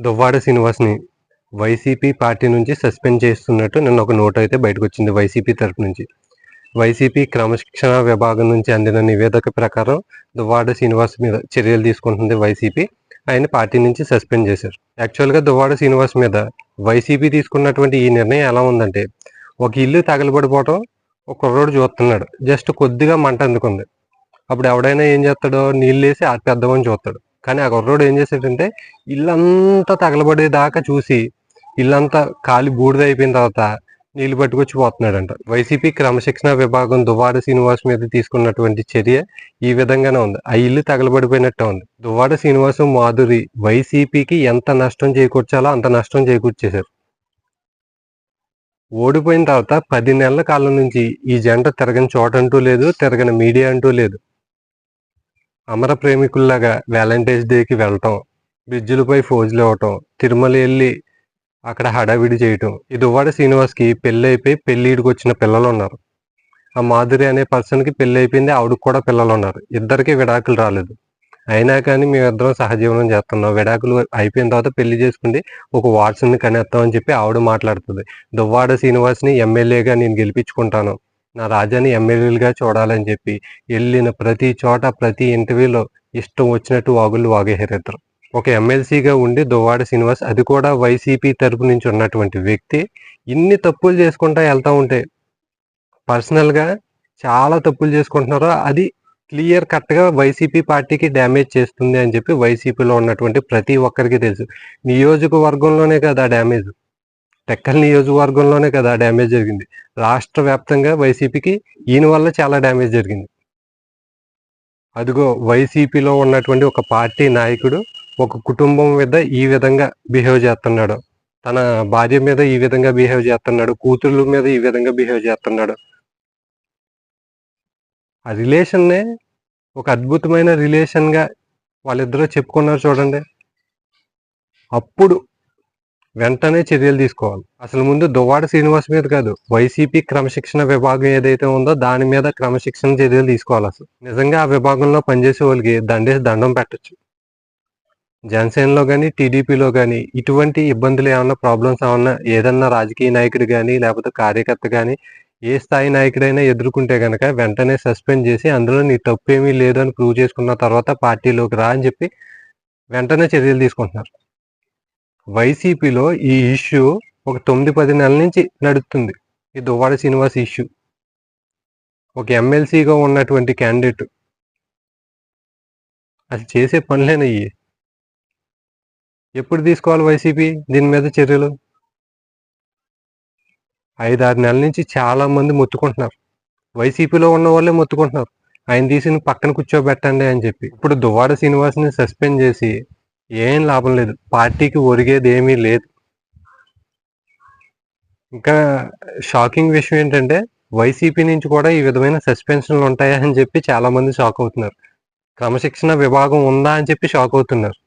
దువ్వాడ శ్రీనివాస్ని YCP party నుంచి suspend చేస్తున్నట్టు నిన్న ఒక నోట్ అయితే బయటకు వచ్చింది వైసీపీ తరపు నుంచి. వైసీపీ క్రమశిక్షణ విభాగం నుంచి అందిన నివేదిక ప్రకారం దువ్వాడ శ్రీనివాస్ మీద చర్యలు తీసుకుంటుంది వైసీపీ. ఆయన పార్టీ నుంచి సస్పెండ్ చేశారు. యాక్చువల్గా దువ్వాడ శ్రీనివాస్ మీద వైసీపీ తీసుకున్నటువంటి ఈ నిర్ణయం ఎలా ఉందంటే ఒక ఇల్లు తగలబడిపోవటం ఒక కుర్రోడు చూస్తున్నాడు. జస్ట్ కొద్దిగా మంట అందుకుంది. అప్పుడు ఎవడైనా ఏం చేస్తాడో నీళ్ళు వేసి ఆర్పేద్దామని చూస్తాడు. కానీ ఆ కుర్రోడు ఏం చేశాడంటే ఇల్లంతా తగలబడేదాకా చూసి ఇల్లంతా కాలి బూడిద అయిపోయిన తర్వాత నీళ్ళు పట్టుకొచ్చి పోతున్నాడంట. వైసీపీ క్రమశిక్షణ విభాగం దువ్వాడ శ్రీనివాస్ మీద తీసుకున్నటువంటి చర్య ఈ విధంగానే ఉంది. ఆ ఇల్లు తగలబడిపోయినట్టు ఉంది. దువ్వాడ శ్రీనివాసం మాధురి వైసీపీకి ఎంత నష్టం చేకూర్చాలో అంత నష్టం చేకూర్చేశారు. ఓడిపోయిన తర్వాత పది నెలల కాలం నుంచి ఈ జంట తిరగని చోట అంటూ లేదు తిరగని మీడియా అంటూ లేదు. అమర ప్రేమికుల్లాగా వ్యాలంటైన్స్ డేకి వెళ్ళటం బ్రిడ్జిలపై ఫోజులు ఇవ్వటం తిరుమల వెళ్ళి అక్కడ హడావిడి చేయటం. ఈ దువ్వాడ శ్రీనివాస్కి పెళ్ళి అయిపోయి పెళ్ళిడికి వచ్చిన పిల్లలు ఉన్నారు ఆ మాధురి అనే పర్సన్కి పెళ్ళి అయిపోయింది ఆవిడకి కూడా పిల్లలు ఉన్నారు ఇద్దరికి విడాకులు రాలేదు. అయినా కానీ మేమిద్దరం సహజీవనం చేస్తున్నాం. విడాకులు అయిపోయిన తర్వాత పెళ్ళి చేసుకుంటే ఒక వాట్సన్ని కనేస్తామని చెప్పి ఆవిడ మాట్లాడుతుంది. దువ్వాడ శ్రీనివాస్ని ఎమ్మెల్యేగా నేను గెలిపించుకుంటాను. నా రాజాని ఎమ్మెల్యేలుగా చూడాలని చెప్పి వెళ్ళిన ప్రతి చోట ప్రతి ఇంటర్వ్యూలో ఇష్టం వచ్చినట్టు వాగులు వాగేశారు ఇద్దరు. ఒక ఎమ్మెల్సీగా ఉండి దువ్వాడ శ్రీనివాస్ అది కూడా వైసీపీ తరపు నుంచి ఉన్నటువంటి వ్యక్తి. ఇన్ని తప్పులు చేసుకుంటా వెళ్తా ఉంటే పర్సనల్గా చాలా తప్పులు చేసుకుంటున్నారో అది క్లియర్ కట్గా వైసీపీ పార్టీకి డ్యామేజ్ చేస్తుంది అని చెప్పి వైసీపీలో ఉన్నటువంటి ప్రతి ఒక్కరికి తెలుసు. నియోజకవర్గంలోనే కదా డ్యామేజ్ టెక్కల్ నియోజకవర్గంలోనే కదా డ్యామేజ్ జరిగింది. రాష్ట్ర వ్యాప్తంగా వైసీపీకి ఈయన వల్ల చాలా డ్యామేజ్ జరిగింది. అదిగో వైసీపీలో ఉన్నటువంటి ఒక పార్టీ నాయకుడు ఒక కుటుంబం మీద ఈ విధంగా బిహేవ్ చేస్తున్నాడు. తన భార్య మీద ఈ విధంగా బిహేవ్ చేస్తున్నాడు. కూతుర్ల మీద ఈ విధంగా బిహేవ్ చేస్తున్నాడు. ఆ రిలేషన్నే ఒక అద్భుతమైన రిలేషన్గా వాళ్ళిద్దరూ చెప్పుకున్నారు చూడండి. అప్పుడు వెంటనే చర్యలు తీసుకోవాలి. అసలు ముందు దువ్వాడ శ్రీనివాస్ మీద కాదు వైసీపీ క్రమశిక్షణ విభాగం ఏదైతే ఉందో దాని మీద క్రమశిక్షణ చర్యలు తీసుకోవాలి అసలు. నిజంగా ఆ విభాగంలో పనిచేసే వాళ్ళకి దండేసి దండం పెట్టచ్చు. జనసేనలో కానీ టీడీపీలో కానీ ఇటువంటి ఇబ్బందులు ఏమన్నా ప్రాబ్లమ్స్ ఏమన్నా ఏదన్నా రాజకీయ నాయకుడు కానీ లేకపోతే కార్యకర్త కానీ ఏ స్థాయి నాయకుడైనా ఎదుర్కొంటే కనుక వెంటనే సస్పెండ్ చేసి అందులో నీ తప్పు ఏమీ లేదు అని ప్రూవ్ చేసుకున్న తర్వాత పార్టీలోకి రా అని చెప్పి వెంటనే చర్యలు తీసుకుంటున్నారు. వైసీపీలో ఈ ఇష్యూ ఒక తొమ్మిది పది నెలల నుంచి నడుస్తుంది. ఈ దువ్వాడ శ్రీనివాస్ ఇష్యూ. ఒక ఎమ్మెల్సీగా ఉన్నటువంటి క్యాండిడేట్. అది చేసే పనులేనయ్యి ఎప్పుడు తీసుకోవాలి వైసీపీ దీని మీద చర్యలు? ఐదు ఆరు నెలల నుంచి చాలా మంది మొత్తుకుంటున్నారు. వైసీపీలో ఉన్న వాళ్ళే మొత్తుకుంటున్నారు. ఆయన తీసి పక్కన కూర్చోబెట్టండి అని చెప్పి. ఇప్పుడు దువ్వాడ శ్రీనివాస్ని సస్పెండ్ చేసి ఏం లాభం లేదు. పార్టీకి ఒరిగేది ఏమీ లేదు. ఇంకా షాకింగ్ విషయం ఏంటంటే వైసీపీ నుంచి కూడా ఈ విధమైన సస్పెన్షన్లు ఉంటాయా అని చెప్పి చాలా మంది షాక్ అవుతున్నారు. క్రమశిక్షణ విభాగం ఉందా అని చెప్పి షాక్ అవుతున్నారు.